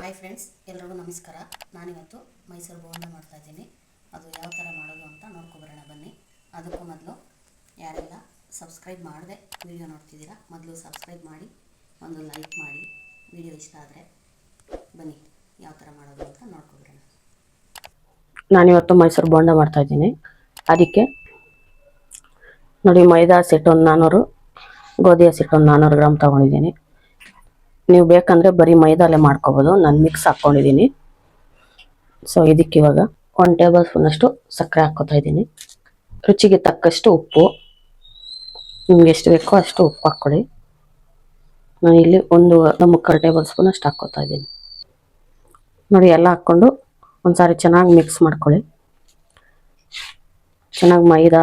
Hi friends ಎಲ್ರಿಗೂ ನಮಸ್ಕಾರ. ನಾನಿವತ್ತು ಮೈಸೂರು ಬೋಂಡ ಮಾಡ್ತಾ ಇದ್ದೀನಿ. ಅದು ಯಾವ ಥರ ಮಾಡೋದು ಅಂತ ನೋಡ್ಕೊಬರೋಣ, ಬನ್ನಿ. ಅದಕ್ಕೂ ಮೊದಲು ಯಾರೆಲ್ಲ ಸಬ್ಸ್ಕ್ರೈಬ್ ಮಾಡದೆ ವಿಡಿಯೋ ನೋಡ್ತಿದ್ದೀರಾ, ಮೊದಲು ಸಬ್ಸ್ಕ್ರೈಬ್ ಮಾಡಿ, ಒಂದು ಲೈಕ್ ಮಾಡಿ ವಿಡಿಯೋ ಇಷ್ಟ ಆದರೆ ಬನ್ನಿ, ಯಾವ ಥರ ಮಾಡೋದು ಅಂತ ನೋಡ್ಕೊಬರೋಣ. ನಾನಿವತ್ತು ಮೈಸೂರು ಬೋಂಡ ಮಾಡ್ತಾ ಇದ್ದೀನಿ. ಅದಕ್ಕೆ ನೋಡಿ ಮೈದಾ ಹಸಿಟ್ಟು ಒಂದು ನಾನ್ನೂರು ಗೋಧಿ ಹಸಿಟ್ಟು ಒಂದು ನಾನ್ನೂರು ಗ್ರಾಮ್ ತೊಗೊಂಡಿದ್ದೀನಿ. ನೀವು ಬೇಕಂದರೆ ಬರೀ ಮೈದಾಲೆ ಮಾಡ್ಕೋಬೋದು. ನಾನು ಮಿಕ್ಸ್ ಹಾಕ್ಕೊಂಡಿದ್ದೀನಿ ಸೊ ಇದಕ್ಕೆ ಇವಾಗ ಒನ್ ಟೇಬಲ್ ಸ್ಪೂನಷ್ಟು ಸಕ್ಕರೆ ಹಾಕ್ಕೋತಾ ಇದ್ದೀನಿ. ರುಚಿಗೆ ತಕ್ಕಷ್ಟು ಉಪ್ಪು. ನಿಮ್ಗೆ ಎಷ್ಟು ಬೇಕೋ ಅಷ್ಟು ಉಪ್ಪು ಹಾಕ್ಕೊಳ್ಳಿ ನಾನು ಇಲ್ಲಿ ಒಂದು ಮುಕ್ಕಾಲು ಟೇಬಲ್ ಸ್ಪೂನ್ ಅಷ್ಟು ಹಾಕ್ಕೋತಾ ಇದ್ದೀನಿ. ನೋಡಿ, ಎಲ್ಲ ಹಾಕ್ಕೊಂಡು ಒಂದ್ಸಾರಿ ಚೆನ್ನಾಗಿ ಮಿಕ್ಸ್ ಮಾಡ್ಕೊಳ್ಳಿ. ಚೆನ್ನಾಗಿ ಮೈದಾ,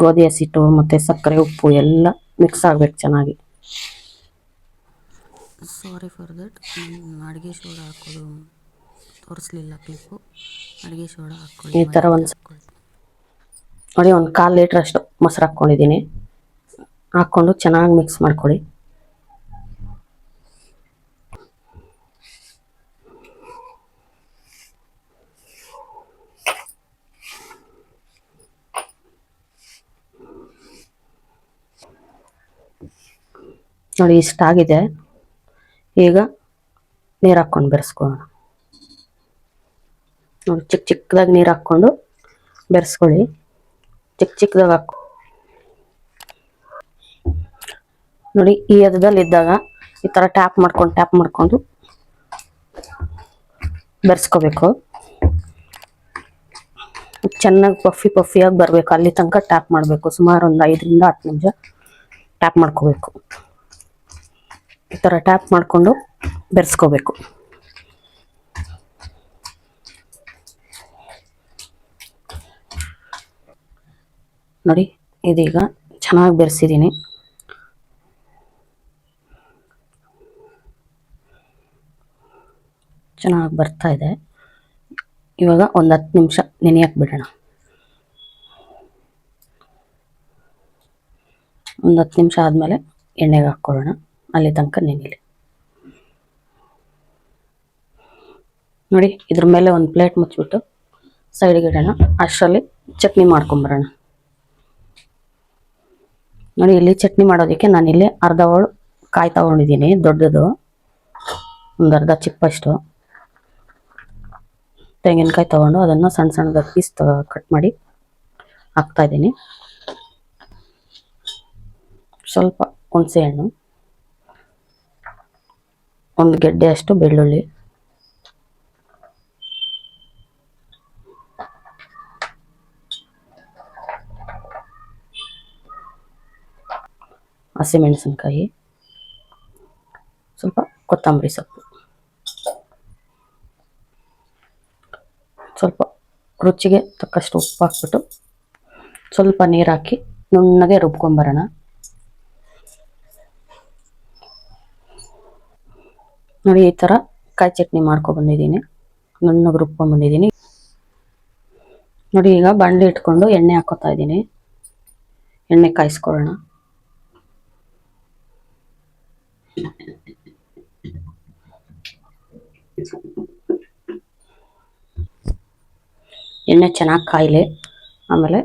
ಗೋಧಿ ಹಸಿಟ್ಟು ಮತ್ತು ಸಕ್ಕರೆ, ಉಪ್ಪು ಎಲ್ಲ ಮಿಕ್ಸ್ ಆಗ್ಬೇಕು ಚೆನ್ನಾಗಿ. ಸಾರಿ ಫಾರ್ ದಟ್ ಅಡುಗೆ ಸೋಡಾ ಹಾಕೋದು ತೋರಿಸ್ಲಿಲ್ಲ ಕ್ಲಿಪ್ಪು ಅಡುಗೆ ಸೋಡಾ ಹಾಕ್ಕೊಳ್ಳಿ ಈ ಥರ ಒಂದು ನೋಡಿ ಒಂದು ಕಾಲು ಲೀಟ್ರ್ ಅಷ್ಟು ಮೊಸರು ಹಾಕ್ಕೊಂಡಿದ್ದೀನಿ. ಹಾಕ್ಕೊಂಡು ಚೆನ್ನಾಗಿ ಮಿಕ್ಸ್ ಮಾಡ್ಕೊಳ್ಳಿ. ನೋಡಿ ಇಷ್ಟಾಗಿದೆ. ಈಗ ನೀರು ಹಾಕ್ಕೊಂಡು ಬೆರೆಸ್ಕೊಳ್ಳೋಣ. ನೋಡಿ ಚಿಕ್ಕ ಚಿಕ್ಕದಾಗಿ ನೀರು ಹಾಕ್ಕೊಂಡು ಬೆರೆಸ್ಕೊಳ್ಳಿ. ಚಿಕ್ಕ ಚಿಕ್ಕದಾಗಿ ಹಾಕೊ ನೋಡಿ, ಈ ಹದದಲ್ಲಿ ಇದ್ದಾಗ ಈ ಥರ ಟ್ಯಾಪ್ ಮಾಡ್ಕೊಂಡು ಟ್ಯಾಪ್ ಮಾಡ್ಕೊಂಡು ಬೆರೆಸ್ಕೋಬೇಕು. ಚೆನ್ನಾಗಿ ಪಫಿ ಪಫಿಯಾಗಿ ಬರಬೇಕು. ಅಲ್ಲಿ ತನಕ ಟ್ಯಾಪ್ ಮಾಡಬೇಕು. ಸುಮಾರು ಒಂದು ಐದರಿಂದ ಹತ್ತು ನಿಮಿಷ ಟ್ಯಾಪ್ ಮಾಡ್ಕೋಬೇಕು. ಈ ಥರ ಟ್ಯಾಪ್ ಮಾಡಿಕೊಂಡು ಬೆರೆಸ್ಕೋಬೇಕು. ನೋಡಿ, ಇದೀಗ ಚೆನ್ನಾಗಿ ಬೆರೆಸಿದ್ದೀನಿ ಚೆನ್ನಾಗಿ ಬರ್ತಾ ಇದೆ. ಇವಾಗ ಒಂದು ಹತ್ತು ನಿಮಿಷ ನೆನೆಯಕ್ಕೆ ಬಿಡೋಣ. ಒಂದು ಹತ್ತು ನಿಮಿಷ ಆದಮೇಲೆ ಎಣ್ಣೆಗೆ ಹಾಕ್ಕೊಳ್ಳೋಣ. ಅಲ್ಲಿ ತನಕ ನೆನೆಯಲಿ ನೋಡಿ, ಇದ್ರ ಮೇಲೆ ಒಂದು ಪ್ಲೇಟ್ ಮುಚ್ಚಿಬಿಟ್ಟು ಸೈಡಿಗೆ ಇಡೋಣ. ಅಷ್ಟರಲ್ಲಿ ಚಟ್ನಿ ಮಾಡ್ಕೊಂಬರೋಣ ನೋಡಿ, ಇಲ್ಲಿ ಚಟ್ನಿ ಮಾಡೋದಕ್ಕೆ ನಾನಿಲ್ಲಿ ಅರ್ಧ ಹೋಳು ಕಾಯಿ ತಗೊಂಡಿದ್ದೀನಿ, ದೊಡ್ಡದು. ಒಂದು ಅರ್ಧ ಚಿಪ್ಪಷ್ಟು. ತೆಂಗಿನಕಾಯಿ ತಗೊಂಡು ಅದನ್ನು ಸಣ್ಣ ಸಣ್ಣದ ಪೀಸ್ ಕಟ್ ಮಾಡಿ ಹಾಕ್ತಾಯಿದ್ದೀನಿ ಸ್ವಲ್ಪ ಹುಣಸೆ ಹಣ್ಣು. ಒಂದು ಗೆಡ್ಡೆ ಅಷ್ಟು ಬೆಳ್ಳುಳ್ಳಿ. ಹಸಿಮೆಣಸಿನ್ಕಾಯಿ. ಸ್ವಲ್ಪ ಕೊತ್ತಂಬರಿ ಸೊಪ್ಪು. ಸ್ವಲ್ಪ ರುಚಿಗೆ ತಕ್ಕಷ್ಟು ಉಪ್ಪು ಹಾಕ್ಬಿಟ್ಟು ಸ್ವಲ್ಪ ನೀರು ಹಾಕಿ ನುಣ್ಣಗೆ ರುಬ್ಕೊಂಬರೋಣ. ನೋಡಿ, ಈ ಥರ ಕಾಯಿ ಚಟ್ನಿ ಮಾಡ್ಕೊಬಂದಿದ್ದೀನಿ ನುಣ್ಣಗೆ ರುಬ್ಕೊಂಡ್ಬಂದಿದ್ದೀನಿ ನೋಡಿ, ಈಗ ಬಂಡೆ ಇಟ್ಕೊಂಡು ಎಣ್ಣೆ ಹಾಕೋತಾ ಇದ್ದೀನಿ. ಎಣ್ಣೆ ಕಾಯಿಸ್ಕೊಳ್ಳೋಣ. ಎಣ್ಣೆ ಚೆನ್ನಾಗಿ ಕಾಯಿಲೆ. ಆಮೇಲೆ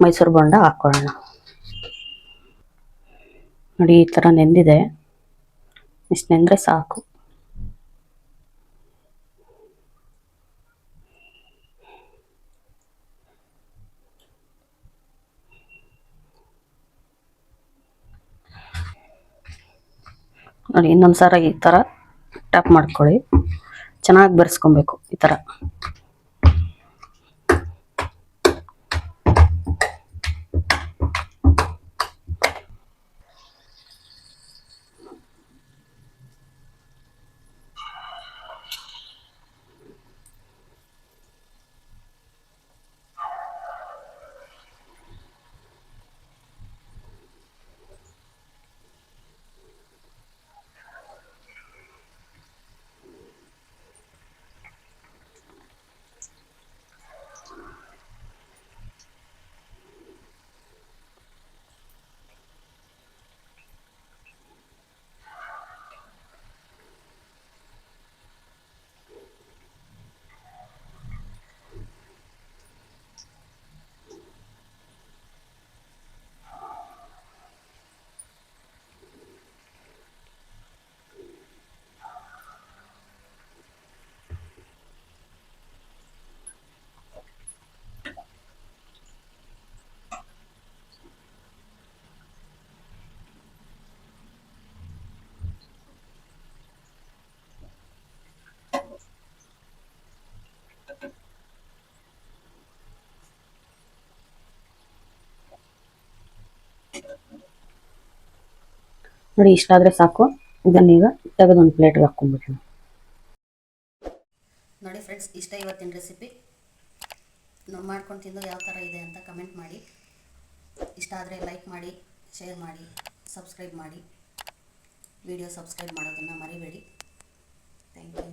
ಮೈಸೂರು ಬೊಂಡ ಹಾಕ್ಕೊಳ್ಳೋಣ ನೋಡಿ, ಈ ಥರ ನೆಂದಿದೆ. ಇಷ್ಟು ನೆಂದರೆ ಸಾಕು. ನೋಡಿ ಇನ್ನೊಂದು ಸಾರ ಈ ಥರ ಟ್ಯಾಪ್ ಮಾಡ್ಕೊಳ್ಳಿ. ಚೆನ್ನಾಗಿ ಬೆರೆಸ್ಕೊಬೇಕು ಈ ಥರ ನೋಡಿ, ಇಷ್ಟ ಆದರೆ ಸಾಕು. ಇದನ್ನೀಗ ತೆಗೆದು ಒಂದು ಪ್ಲೇಟ್ಗೆ ಹಾಕ್ಕೊಂಡ್ಬಿಟ್ರಿ ನೋಡಿ ಫ್ರೆಂಡ್ಸ್ ಇಷ್ಟ ಇವತ್ತಿನ ರೆಸಿಪಿ ನಾವು ಮಾಡ್ಕೊಂಡು ತಿಂದು ಯಾವ ಥರ ಇದೆ ಅಂತ ಕಮೆಂಟ್ ಮಾಡಿ. ಇಷ್ಟ ಆದರೆ ಲೈಕ್ ಮಾಡಿ ಶೇರ್ ಮಾಡಿ ಸಬ್ಸ್ಕ್ರೈಬ್ ಮಾಡಿ. ವಿಡಿಯೋ ಸಬ್ಸ್ಕ್ರೈಬ್ ಮಾಡೋದನ್ನು ಮರಿಬೇಡಿ. Thank you